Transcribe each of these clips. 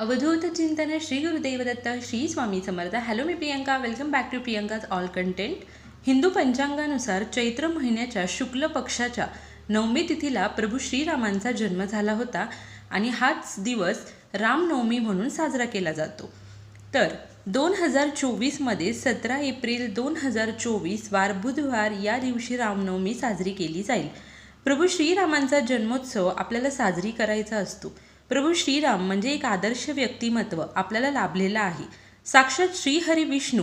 अवधूत चिंतन Shri Gurudevdatta Shri Swami Samarth. Hello me Priyanka. Welcome back to Priyanka's all content Hindu पंचांगानुसार चैत्र महिन्याच्या शुक्ल पक्षाच्या नवमी तिथीला प्रभू श्रीरामांचा जन्म झाला होता आणि हाच दिवस रामनवमी म्हणून साजरा केला जातो. तर दोन हजार चोवीसमध्ये सतरा एप्रिल दोन हजार चोवीस वार बुधवार या दिवशी रामनवमी साजरी केली जाईल. प्रभू श्रीरामांचा जन्मोत्सव आपल्याला साजरी करायचा असतो. प्रभू श्रीराम म्हणजे एक आदर्श व्यक्तिमत्व आपल्याला लाभलेलं आहे. साक्षात श्रीहरी विष्णू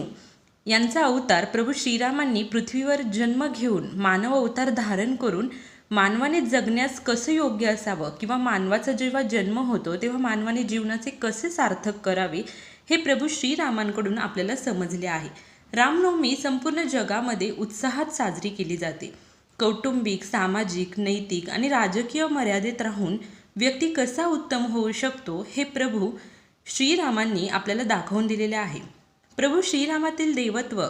यांचा अवतार प्रभू श्रीरामांनी पृथ्वीवर जन्म घेऊन मानव अवतार धारण करून मानवाने जगण्यास कसं योग्य असावं किंवा मानवाचा जेव्हा जन्म होतो तेव्हा मानवाने जीवनाचे कसे सार्थक करावे हे प्रभू श्रीरामांकडून आपल्याला समजले आहे. रामनवमी संपूर्ण जगामध्ये उत्साहात साजरी केली जाते. कौटुंबिक सामाजिक नैतिक आणि राजकीय मर्यादेत राहून व्यक्ती कसा उत्तम होऊ शकतो हे प्रभू श्रीरामांनी आपल्याला दाखवून दिलेले आहे. प्रभू श्रीरामातील देवत्व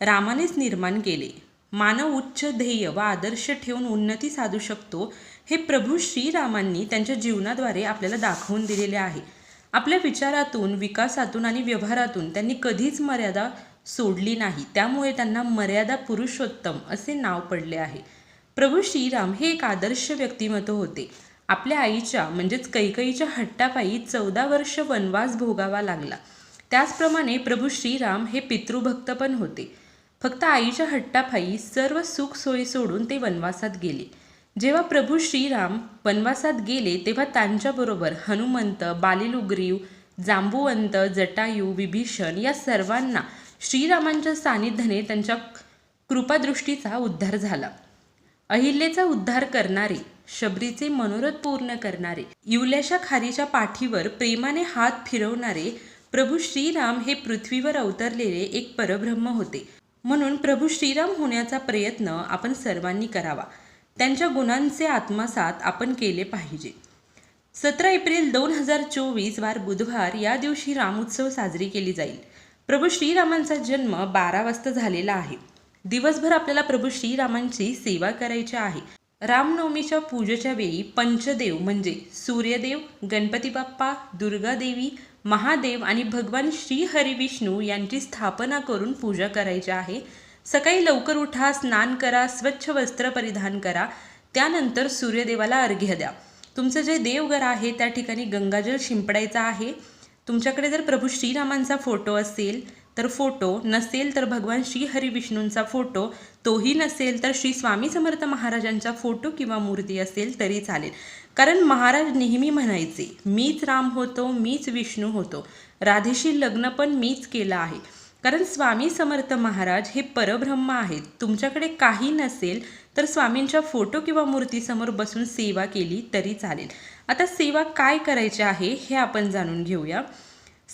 रामानेच निर्माण केले. मानव उच्च ध्येय व आदर्श ठेवून उन्नती साधू शकतो हे प्रभू श्रीरामांनी त्यांच्या जीवनाद्वारे आपल्याला दाखवून दिलेले आहे. आपल्या विचारातून विकासातून आणि व्यवहारातून त्यांनी कधीच मर्यादा सोडली नाही. त्यामुळे त्यांना मर्यादा पुरुषोत्तम असे नाव पडले आहे. प्रभू श्रीराम हे एक आदर्श व्यक्तिमत्व होते. आपल्या आईच्या म्हणजेच कैकईच्या हट्टापायी चौदा वर्ष वनवास भोगावा लागला. त्याचप्रमाणे प्रभू श्रीराम हे पितृभक्त पण होते. फक्त आईच्या हट्टापायी सर्व सुख सोयी सोडून ते वनवासात गेले. जेव्हा प्रभू श्रीराम वनवासात गेले तेव्हा त्यांच्याबरोबर हनुमंत बालिलुग्रीव जांबुवंत जटायू विभीषण या सर्वांना श्रीरामांच्या सानिध्याने त्यांच्या कृपादृष्टीचा उद्धार झाला. अहिल्याचा उद्धार करणारे शबरीचे मनोरथ पूर्ण करणारे युल्याच्या खारीच्या पाठीवर प्रेमाने हात फिरवणारे प्रभू श्रीराम हे पृथ्वीवर अवतरलेले एक परब्रह्म होते. म्हणून प्रभू श्रीराम होण्याचा प्रयत्न आपण सर्वांनी करावा. त्यांच्या गुणांचे आत्मसात आपण केले पाहिजे. सतरा एप्रिल दोन हजार चोवीस वार बुधवार या दिवशी रामोत्सव साजरी केली जाईल. प्रभू श्रीरामांचा जन्म बारा वाजता झालेला आहे. दिवसभर आपल्याला प्रभू श्रीरामांची सेवा करायची आहे. रामनवमीच्या पूजेच्या वेळी पंचदेव म्हणजे सूर्यदेव गणपती बाप्पा दुर्गादेवी महादेव आणि भगवान श्री हरिविष्णू यांची स्थापना करून पूजा करायची आहे. सकाळी लवकर उठा स्नान करा स्वच्छ वस्त्र परिधान करा. त्यानंतर सूर्यदेवाला अर्घ्य द्या. तुमचं जे देवघर आहे त्या ठिकाणी गंगाजल शिंपडायचं आहे. तुमच्याकडे जर प्रभू श्रीरामांचा फोटो असेल तर फोटो नसेल तर भगवान श्री हरिविष्णूंचा फोटो तोही नसेल तर श्री स्वामी समर्थ महाराजांचा फोटो किंवा मूर्ती असेल तरी चालेल. कारण महाराज नेहमी म्हणायचे मीच राम होतो मीच विष्णू होतो. राधेशी लग्न पण मीच केलं आहे. कारण स्वामी समर्थ महाराज हे परब्रह्म आहेत. तुमच्याकडे काही नसेल तर स्वामींच्या फोटो किंवा मूर्तीसमोर बसून सेवा केली तरी चालेल. आता सेवा काय करायची आहे हे आपण जाणून घेऊया.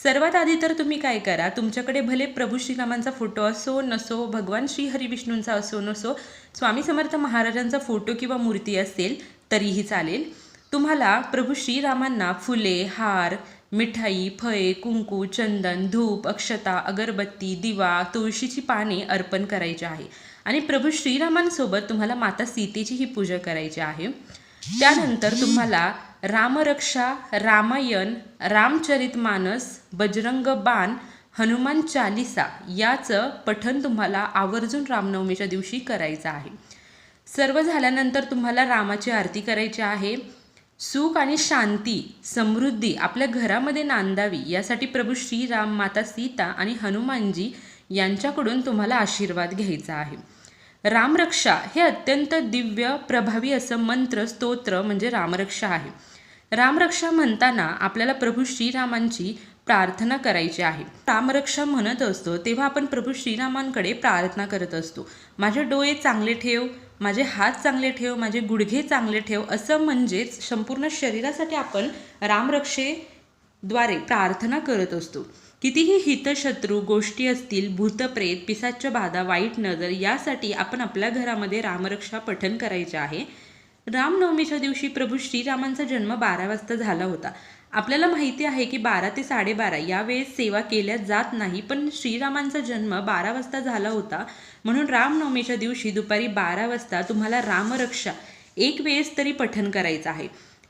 सर्वात आधी तर तुम्ही काय करा तुमच्याकडे भले प्रभू श्रीरामांचा फोटो असो नसो भगवान श्री हरिविष्णूंचा असो नसो स्वामी समर्थ महाराजांचा फोटो किंवा मूर्ती असेल तरीही चालेल. तुम्हाला प्रभू श्रीरामांना फुले हार मिठाई फळे कुंकू चंदन धूप अक्षता अगरबत्ती दिवा तुळशीची पाने अर्पण करायची आहे. आणि प्रभू श्रीरामांसोबत तुम्हाला माता सीतेचीही पूजा करायची आहे. त्यानंतर तुम्हाला रामरक्षा रामायण रामचरितमानस बजरंग बाण हनुमान चालिसा याचं पठण तुम्हाला आवर्जून रामनवमीच्या दिवशी करायचं आहे. सर्व झाल्यानंतर तुम्हाला रामाची आरती करायची आहे. सुख आणि शांती समृद्धी आपल्या घरामध्ये नांदावी यासाठी प्रभू श्रीराम माता सीता आणि हनुमानजी यांच्याकडून तुम्हाला आशीर्वाद घ्यायचा आहे. रामरक्षा हे अत्यंत दिव्य प्रभावी असं मंत्र स्तोत्र म्हणजे रामरक्षा आहे. रामरक्षा म्हणताना आपल्याला प्रभू श्रीरामांची प्रार्थना करायची आहे. रामरक्षा म्हणत असतो तेव्हा आपण प्रभू श्रीरामांकडे प्रार्थना करत असतो. माझे डोळे चांगले ठेव माझे हात चांगले ठेव माझे गुडघे चांगले ठेव असं म्हणजेच संपूर्ण शरीरासाठी आपण रामरक्षेद्वारे प्रार्थना करत असतो. कितीही हितशत्रू गोष्टी असतील भूतप्रेत पिसाच्या बाधा वाईट नजर यासाठी आपण आपल्या घरामध्ये रामरक्षा पठन करायचे आहे. रामनवमीच्या दिवशी प्रभू श्रीरामांचा जन्म बारा वाजता झाला होता. आपल्याला माहिती आहे की बारा ते साडेबारा या वेळेस सेवा केल्या जात नाही पण श्रीरामांचा जन्म बारा वाजता झाला होता. म्हणून रामनवमीच्या दिवशी दुपारी बारा वाजता तुम्हाला रामरक्षा एक वेळेस तरी पठन करायचं आहे.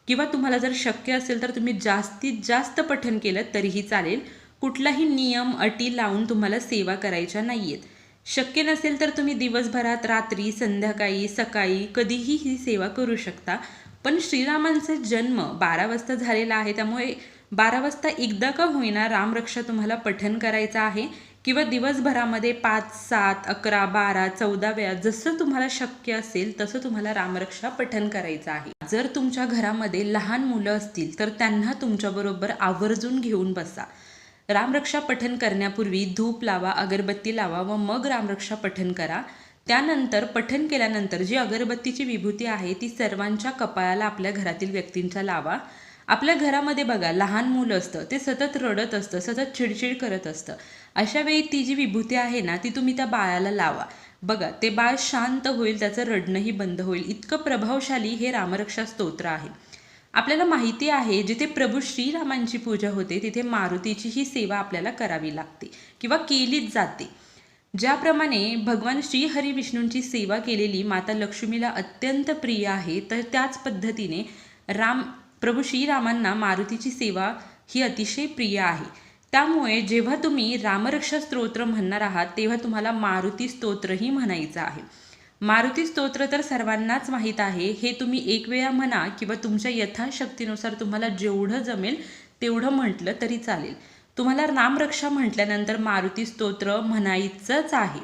किंवा तुम्हाला जर शक्य असेल तर तुम्ही जास्तीत जास्त पठण केलं तरीही चालेल. कुठलाही नियम अटी लावून तुम्हाला सेवा करायच्या नाही आहेत शक्य नसेल तर तुम्ही दिवसभरात रात्री संध्याकाळी सकाळी कधीही ही सेवा करू शकता. पण श्रीरामांचा जन्म बारा वाजता झालेला आहे त्यामुळे बारा वाजता एकदा का होईना रामरक्षा तुम्हाला पठन करायचं आहे किंवा दिवसभरामध्ये पाच सात अकरा बारा चौदा वेळा जसं तुम्हाला शक्य असेल तसं तुम्हाला रामरक्षा पठन करायचं आहे. जर तुमच्या घरामध्ये लहान मुलं असतील तर त्यांना तुमच्याबरोबर आवर्जून घेऊन बसा. रामरक्षा पठण करण्यापूर्वी धूप लावा अगरबत्ती लावा व मग रामरक्षा पठण करा. त्यानंतर पठण केल्यानंतर जी अगरबत्तीची विभूती आहे ती सर्वांच्या कपाळाला आपल्या घरातील व्यक्तींच्या लावा. आपल्या घरामध्ये बघा लहान मुलं असतं ते सतत रडत असतं सतत चिडचिड करत असतं. अशा वेळी ती जी विभूती आहे ना ती तुम्ही त्या बाळाला लावा. बघा ते बाळ शांत होईल त्याचं रडणंही बंद होईल. इतकं प्रभावशाली हे रामरक्षा स्तोत्र आहे. आपल्याला माहिती आहे जिथे प्रभू श्रीरामांची पूजा होते तिथे मारुतीची ही सेवा आपल्याला करावी लागते किंवा केलीच जाते. ज्याप्रमाणे भगवान श्रीहरी विष्णूंची सेवा केलेली माता लक्ष्मीला अत्यंत प्रिय आहे तर त्याच पद्धतीने राम प्रभू श्रीरामांना मारुतीची सेवा ही अतिशय प्रिय आहे. त्यामुळे जेव्हा तुम्ही रामरक्षा स्तोत्र म्हणणार आहात तेव्हा तुम्हाला मारुती स्तोत्रही म्हणायचं आहे. मारुती स्तोत्र तर सर्वांनाच माहीत आहे. हे तुम्ही एक वेळा म्हणा किंवा तुमच्या यथाशक्तीनुसार तुम्हाला जेवढं जमेल तेवढं म्हटलं तरी चालेल. तुम्हाला रामरक्षा म्हटल्यानंतर मारुती स्तोत्र म्हणायचंच आहे.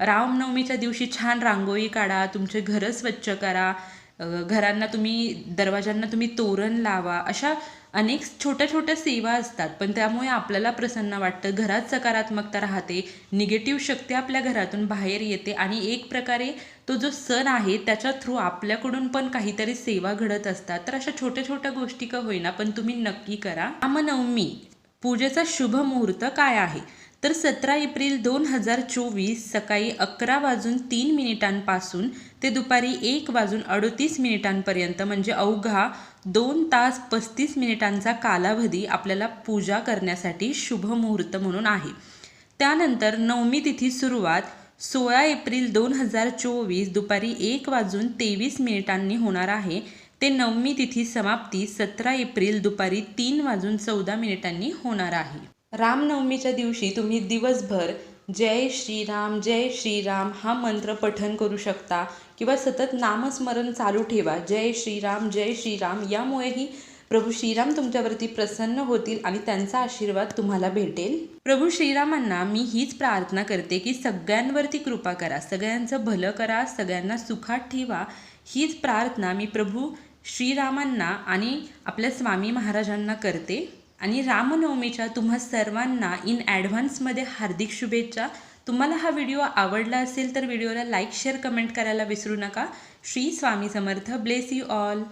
रामनवमीच्या दिवशी छान रांगोळी काढा तुमचे घरं स्वच्छ करा घरांना तुम्ही दरवाजांना तुम्ही तोरण लावा अशा अनेक छोट्या छोट्या सेवा असतात. पण त्यामुळे आपल्याला प्रसन्न वाटतं. घरात सकारात्मकता राहते निगेटिव्ह शक्ती आपल्या घरातून बाहेर येते आणि एक प्रकारे तो जो सण आहे त्याच्या थ्रू आपल्याकडून पण काहीतरी सेवा घडत असतात. तर अशा छोट्या छोट्या गोष्टी का होईना पण तुम्ही नक्की करा. रामनवमी पूजेचा शुभ मुहूर्त काय आहे? तर सतरा एप्रिल दोन हजार चोवीस सकाळी अकरा वाजून तीन मिनिटांपासून ते दुपारी एक वाजून अडतीस मिनिटांपर्यंत म्हणजे अवघा दोन तास पस्तीस मिनिटांचा कालावधी आपल्याला पूजा करण्यासाठी शुभ मुहूर्त म्हणून आहे. त्यानंतर नवमी तिथी सुरुवात सोळा एप्रिल दोन हजार चोवीस दुपारी एक वाजून तेवीस मिनिटांनी होणार आहे. ते नवमी तिथी समाप्ती सतरा एप्रिल दुपारी तीन वाजून चौदा मिनिटांनी होणार आहे. रामनवमीच्या दिवशी तुम्ही दिवसभर जय श्रीराम जय श्रीराम हा मंत्र पठन करू शकता किंवा सतत नामस्मरण चालू ठेवा. जय श्रीराम जय श्रीराम यामुळेही प्रभू श्रीराम तुमच्यावरती प्रसन्न होतील आणि त्यांचा आशीर्वाद तुम्हाला भेटेल. प्रभू श्रीरामांना मी हीच प्रार्थना करते की सगळ्यांवरती कृपा करा सगळ्यांचं भलं करा सगळ्यांना सुखात ठेवा. हीच प्रार्थना मी प्रभू श्रीरामांना आणि आपल्या स्वामी महाराजांना करते. आणि रामनवमीच्या तुम्हा सर्वांना इन ॲडव्हान्समध्ये हार्दिक शुभेच्छा. तुम्हाला हा व्हिडिओ आवडला असेल तर व्हिडिओला लाईक शेअर कमेंट करायला विसरू नका. Shri Swami Samarth. Bless you all